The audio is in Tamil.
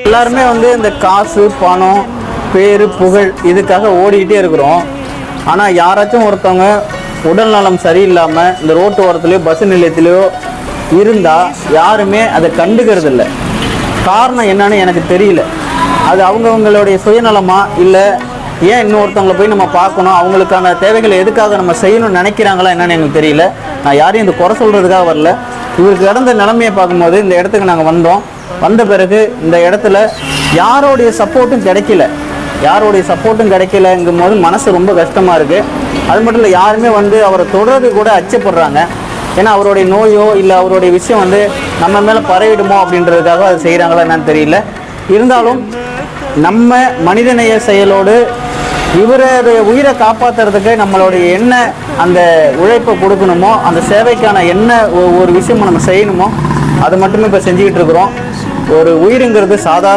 எல்லாருமே வந்து இந்த காசு பணம் பேரு புகழ் இதுக்காக ஓடிக்கிட்டே இருக்கிறோம். ஆனால் யாராச்சும் ஒருத்தவங்க உடல் நலம் சரியில்லாமல் இந்த ரோட்டு ஓரத்துலையோ பஸ் நிலையத்திலையோ இருந்தால் யாருமே அதை கண்டுக்கிறது இல்லை காரணம் என்னன்னு எனக்கு தெரியல. அது அவங்கவங்களுடைய சுயநலமா இல்லை ஏன் இன்னொருத்தவங்களை போய் நம்ம பார்க்கணும்? அவங்களுக்கான தேவைகளை எதுக்காக நம்ம செய்யணும்னு நினைக்கிறாங்களா என்னன்னு எனக்கு தெரியல. நான் யாரையும் இந்த குறை சொல்கிறதுக்காக வரல. இவருக்கு கடந்த நிலைமையை பார்க்கும்போது இந்த இடத்துக்கு நாங்கள் வந்தோம். வந்த பிறகு இந்த இடத்துல யாரோடைய சப்போர்ட்டும் கிடைக்கல. யாரோடைய சப்போர்ட்டும் கிடைக்கலங்கும் போது மனசு ரொம்ப கஷ்டமாக இருக்குது அது மட்டும் இல்லை யாருமே வந்து அவரை தொடர்றது கூட அச்சப்படுறாங்க. ஏன்னா அவருடைய நோயோ இல்லை அவருடைய விஷயம் வந்து நம்ம மேலே பரவிடுமோ அப்படின்றதுக்காக அதை செய்கிறாங்களா என்னன்னு தெரியல. இருந்தாலும் நம்ம மனிதநேய செயலோடு இவருடைய உயிரை காப்பாற்றுறதுக்கு நம்மளுடைய என்ன அந்த உழைப்பை கொடுக்கணுமோ அந்த சேவைக்கான என்ன ஒ- ஒரு விஷயம் நம்ம செய்யணுமோ அதை மட்டுமே இப்போ செஞ்சுக்கிட்டு இருக்கிறோம். ஒரு உயிருங்கிறது சாதாரண